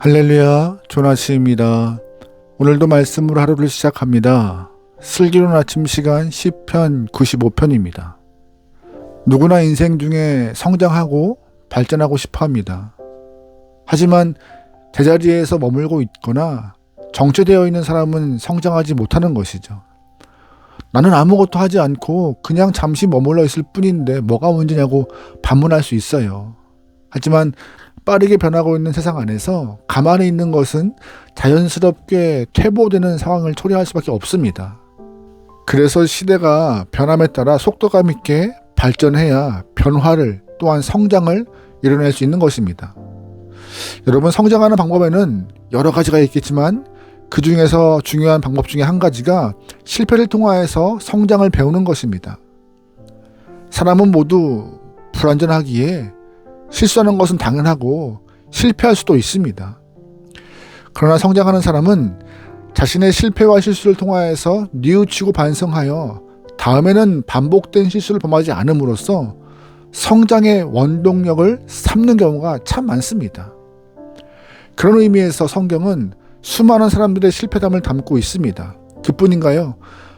할렐루야, 조나시입니다. 오늘도 말씀으로 하루를 시작합니다. 슬기로운 아침 시간 10편 95편입니다. 누구나 인생 중에 성장하고 발전하고 싶어 합니다. 하지만 제자리에서 머물고 있거나 정체되어 있는 사람은 성장하지 못하는 것이죠. 나는 아무것도 하지 않고 그냥 잠시 머물러 있을 뿐인데 뭐가 문제냐고 반문할 수 있어요. 하지만 빠르게 변하고 있는 세상 안에서 가만히 있는 것은 자연스럽게 퇴보되는 상황을 초래할 수밖에 없습니다. 그래서 시대가 변함에 따라 속도감 있게 발전해야 변화를 또한 성장을 이뤄낼 수 있는 것입니다. 여러분 성장하는 방법에는 여러 가지가 있겠지만 그 중에서 중요한 방법 중에 한 가지가 실패를 통하여서 성장을 배우는 것입니다. 사람은 모두 불완전하기에 실수하는 것은 당연하고 실패할 수도 있습니다. 그러나 성장하는 사람은 자신의 실패와 실수를 통하여서 뉘우치고 반성하여 다음에는 반복된 실수를 범하지 않음으로써 성장의 원동력을 삼는 경우가 참 많습니다. 그런 의미에서 성경은 수많은 사람들의 실패담을 담고 있습니다. 그뿐인가요?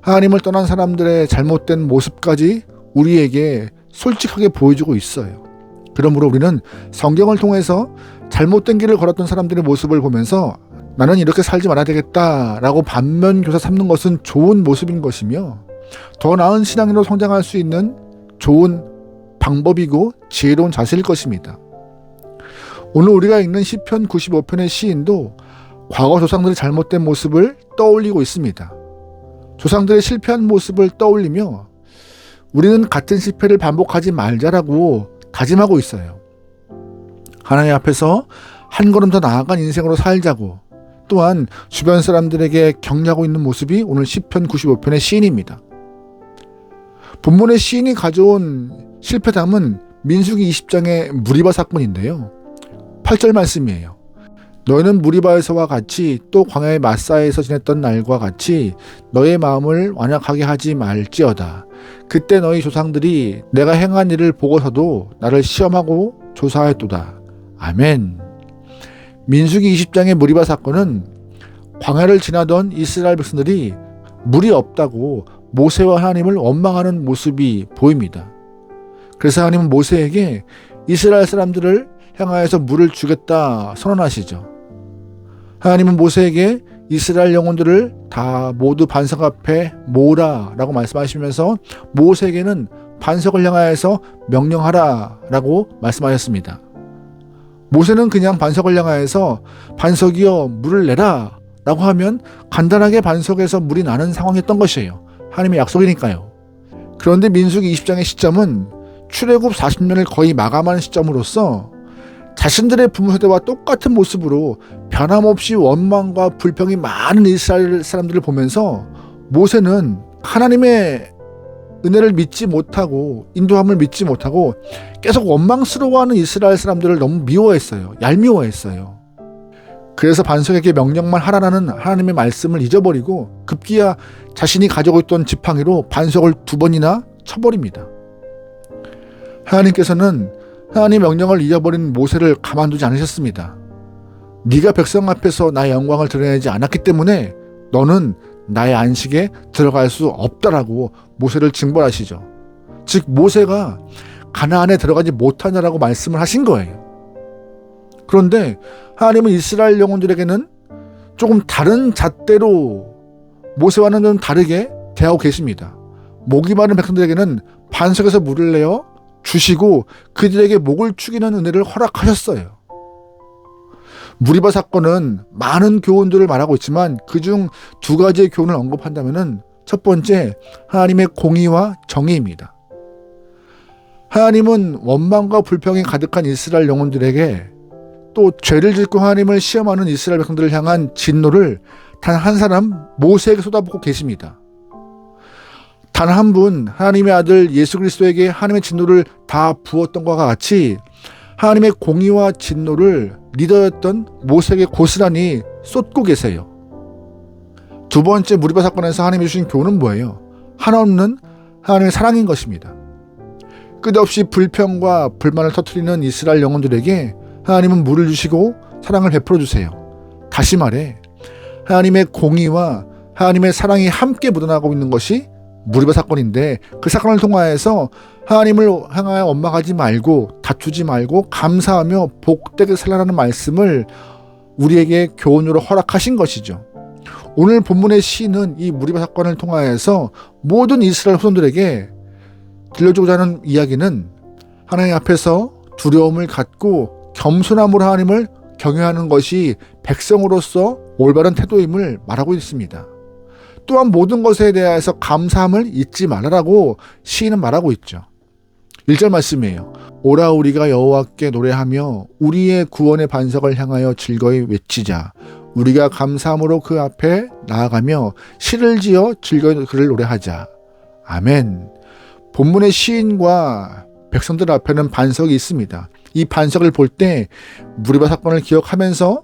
하나님을 떠난 사람들의 잘못된 모습까지 우리에게 솔직하게 보여주고 있어요. 그러므로 우리는 성경을 통해서 잘못된 길을 걸었던 사람들의 모습을 보면서 나는 이렇게 살지 말아야 되겠다라고 반면 교사 삼는 것은 좋은 모습인 것이며 더 나은 신앙인으로 성장할 수 있는 좋은 방법이고 지혜로운 자세일 것입니다. 오늘 우리가 읽는 시편 95편의 시인도 과거 조상들의 잘못된 모습을 떠올리고 있습니다. 조상들의 실패한 모습을 떠올리며 우리는 같은 실패를 반복하지 말자라고 다짐하고 있어요. 하나님 앞에서 한 걸음 더 나아간 인생으로 살자고 또한 주변 사람들에게 격려하고 있는 모습이 오늘 10편 95편의 시인입니다. 본문의 시인이 가져온 실패담은 민수기 20장의 무리바 사건인데요. 8절 말씀이에요. 너희는 무리바에서와 같이 또 광야의 마사에서 지냈던 날과 같이 너의 마음을 완악하게 하지 말지어다. 그때 너희 조상들이 내가 행한 일을 보고서도 나를 시험하고 조사했도다. 아멘. 민수기 20장의 무리바 사건은 광야를 지나던 이스라엘 백성들이 물이 없다고 모세와 하나님을 원망하는 모습이 보입니다. 그래서 하나님은 모세에게 이스라엘 사람들을 향하여서 물을 주겠다 선언하시죠. 하나님은 모세에게 이스라엘 영혼들을 다 모두 반석 앞에 모으라라고 말씀하시면서 모세에게는 반석을 향하여서 명령하라라고 말씀하셨습니다. 모세는 그냥 반석을 향하여서 반석이여 물을 내라 라고 하면 간단하게 반석에서 물이 나는 상황이었던 것이에요. 하나님의 약속이니까요. 그런데 민수기 20장의 시점은 출애굽 40년을 거의 마감하는 시점으로서 자신들의 부모 세대와 똑같은 모습으로 변함없이 원망과 불평이 많은 이스라엘 사람들을 보면서 모세는 하나님의 은혜를 믿지 못하고 인도함을 믿지 못하고 계속 원망스러워하는 이스라엘 사람들을 너무 미워했어요. 얄미워했어요. 그래서 반석에게 명령만 하라는 하나님의 말씀을 잊어버리고 급기야 자신이 가지고 있던 지팡이로 반석을 두 번이나 쳐버립니다. 하나님께서는 하나님 명령을 잊어버린 모세를 가만두지 않으셨습니다. 네가 백성 앞에서 나의 영광을 드러내지 않았기 때문에 너는 나의 안식에 들어갈 수 없다라고 모세를 징벌하시죠. 즉 모세가 가나안에 들어가지 못하냐라고 말씀을 하신 거예요. 그런데 하나님은 이스라엘 영혼들에게는 조금 다른 잣대로 모세와는 좀 다르게 대하고 계십니다. 목이 마른 백성들에게는 반석에서 물을 내어 주시고 그들에게 목을 축이는 은혜를 허락하셨어요. 무리바 사건은 많은 교훈들을 말하고 있지만 그중 두 가지의 교훈을 언급한다면은 첫 번째 하나님의 공의와 정의입니다. 하나님은 원망과 불평이 가득한 이스라엘 영혼들에게 또 죄를 짓고 하나님을 시험하는 이스라엘 백성들을 향한 진노를 단 한 사람 모세에게 쏟아붓고 계십니다. 단 한 분 하나님의 아들 예수 그리스도에게 하나님의 진노를 다 부었던 것과 같이 하나님의 공의와 진노를 리더였던 모세에게 고스란히 쏟고 계세요. 두 번째 무리바 사건에서 하나님이 주신 교훈은 뭐예요? 한없는 하나님의 사랑인 것입니다. 끝없이 불평과 불만을 터뜨리는 이스라엘 영혼들에게 하나님은 물을 주시고 사랑을 베풀어 주세요. 다시 말해 하나님의 공의와 하나님의 사랑이 함께 묻어나고 있는 것이 무리바 사건인데 그 사건을 통하여서 하나님을 향하여 원망하지 말고 다투지 말고 감사하며 복되게 살라라는 말씀을 우리에게 교훈으로 허락하신 것이죠. 오늘 본문의 시는 이 무리바 사건을 통하여서 모든 이스라엘 후손들에게 들려주고자 하는 이야기는 하나님 앞에서 두려움을 갖고 겸손함으로 하나님을 경외하는 것이 백성으로서 올바른 태도임을 말하고 있습니다. 또한 모든 것에 대해서 감사함을 잊지 말아라고 시인은 말하고 있죠. 1절 말씀이에요. 오라 우리가 여호와께 노래하며 우리의 구원의 반석을 향하여 즐거이 외치자. 우리가 감사함으로 그 앞에 나아가며 시를 지어 즐거이 그를 노래하자. 아멘. 본문의 시인과 백성들 앞에는 반석이 있습니다. 이 반석을 볼 때 무리바 사건을 기억하면서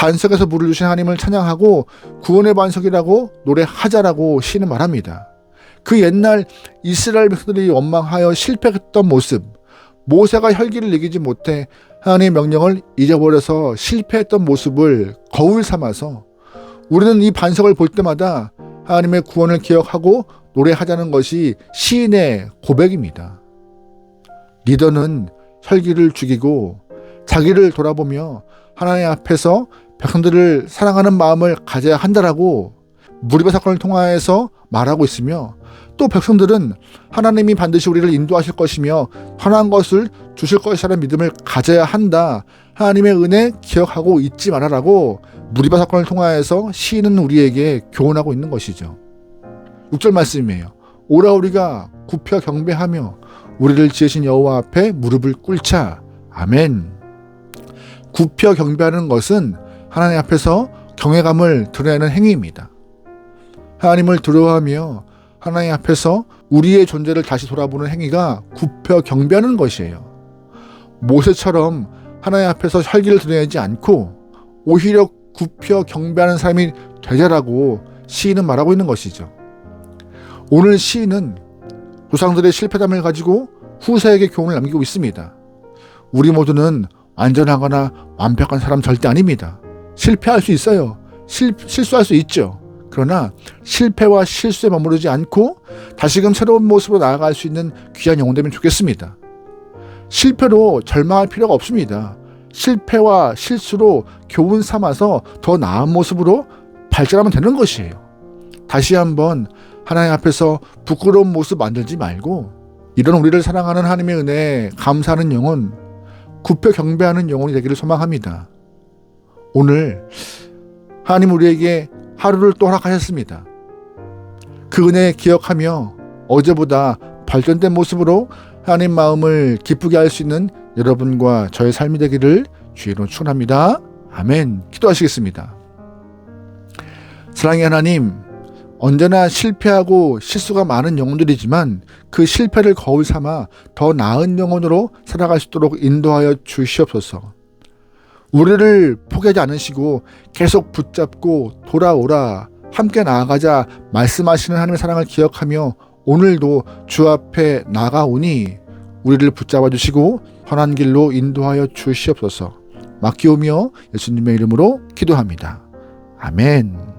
반석에서 물을 주신 하나님을 찬양하고 구원의 반석이라고 노래하자라고 시는 말합니다. 그 옛날 이스라엘 백성들이 원망하여 실패했던 모습, 모세가 혈기를 이기지 못해 하나님의 명령을 잊어버려서 실패했던 모습을 거울 삼아서 우리는 이 반석을 볼 때마다 하나님의 구원을 기억하고 노래하자는 것이 시인의 고백입니다. 리더는 혈기를 죽이고 자기를 돌아보며 하나님 앞에서 백성들을 사랑하는 마음을 가져야 한다라고 무리바 사건을 통하여서 말하고 있으며 또 백성들은 하나님이 반드시 우리를 인도하실 것이며 선한 것을 주실 것이라는 믿음을 가져야 한다. 하나님의 은혜 기억하고 잊지 말아라고 무리바 사건을 통하여서 시인은 우리에게 교훈하고 있는 것이죠. 6절 말씀이에요. 오라 우리가 굽혀 경배하며 우리를 지으신 여호와 앞에 무릎을 꿇자. 아멘. 굽혀 경배하는 것은 하나님 앞에서 경외감을 드러내는 행위입니다. 하나님을 두려워하며 하나님 앞에서 우리의 존재를 다시 돌아보는 행위가 굽혀 경배하는 것이에요. 모세처럼 하나님 앞에서 혈기를 드러내지 않고 오히려 굽혀 경배하는 삶이 되자라고 시인은 말하고 있는 것이죠. 오늘 시인은 조상들의 실패담을 가지고 후세에게 교훈을 남기고 있습니다. 우리 모두는 완전하거나 완벽한 사람 절대 아닙니다. 실패할 수 있어요. 실, 실수할 수 있죠. 그러나 실패와 실수에 머무르지 않고 다시금 새로운 모습으로 나아갈 수 있는 귀한 영혼 되면 좋겠습니다. 실패로 절망할 필요가 없습니다. 실패와 실수로 교훈 삼아서 더 나은 모습으로 발전하면 되는 것이에요. 다시 한번 하나님 앞에서 부끄러운 모습 만들지 말고 이런 우리를 사랑하는 하나님의 은혜에 감사하는 영혼, 굽혀 경배하는 영혼이 되기를 소망합니다. 오늘 하나님 우리에게 하루를 또 허락하셨습니다. 그 은혜 기억하며 어제보다 발전된 모습으로 하나님 마음을 기쁘게 할 수 있는 여러분과 저의 삶이 되기를 주의로 축원합니다. 아멘. 기도하시겠습니다. 사랑의 하나님, 언제나 실패하고 실수가 많은 영혼들이지만 그 실패를 거울 삼아 더 나은 영혼으로 살아갈 수 있도록 인도하여 주시옵소서. 우리를 포기하지 않으시고 계속 붙잡고 돌아오라 함께 나아가자 말씀하시는 하나님의 사랑을 기억하며 오늘도 주 앞에 나가오니 우리를 붙잡아 주시고 선한 길로 인도하여 주시옵소서 맡기오며 예수님의 이름으로 기도합니다. 아멘.